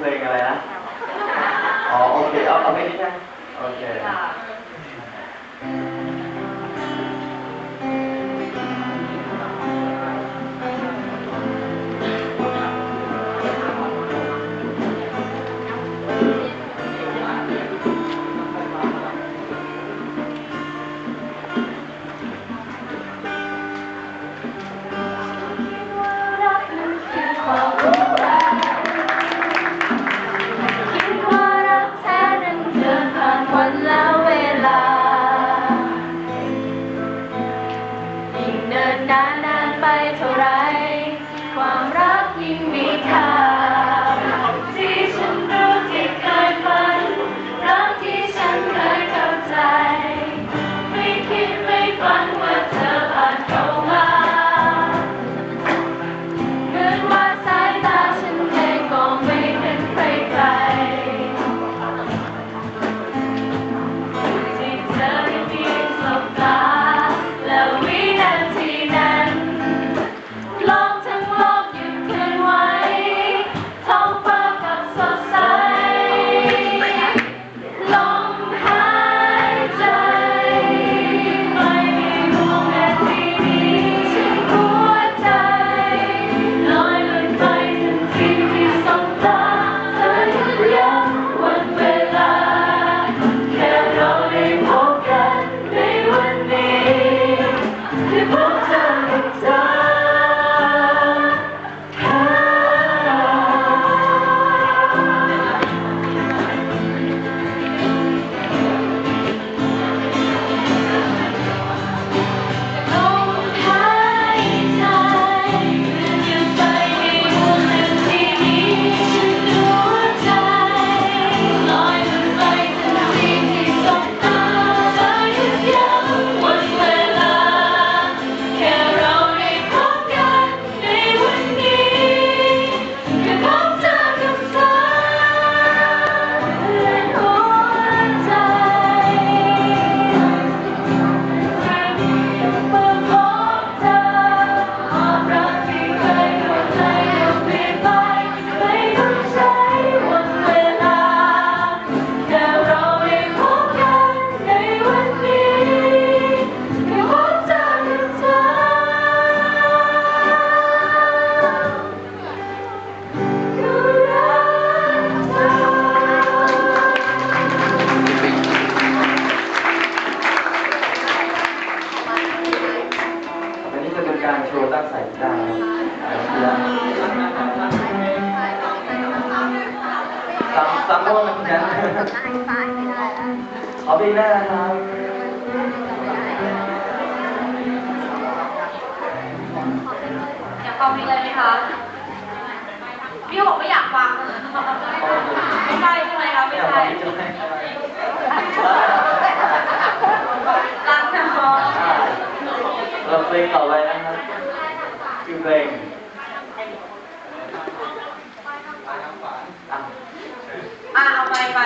เพลงอะไรนะ อ๋อ โอเค เอาเอาไม่ด้ใช่โอเค 자. การโชว์ตั้งใส่ได้ซ้ำซ้ำว่ามันนั้นขอไปหน้าครับอยากฟังเพลงเลยไหมคะพี่บอกไม่อยากฟังไม่ใช่ใช่ไหมครับไม่ใช่รักนะเราเพลงต่อไป อ่าเอาไปไป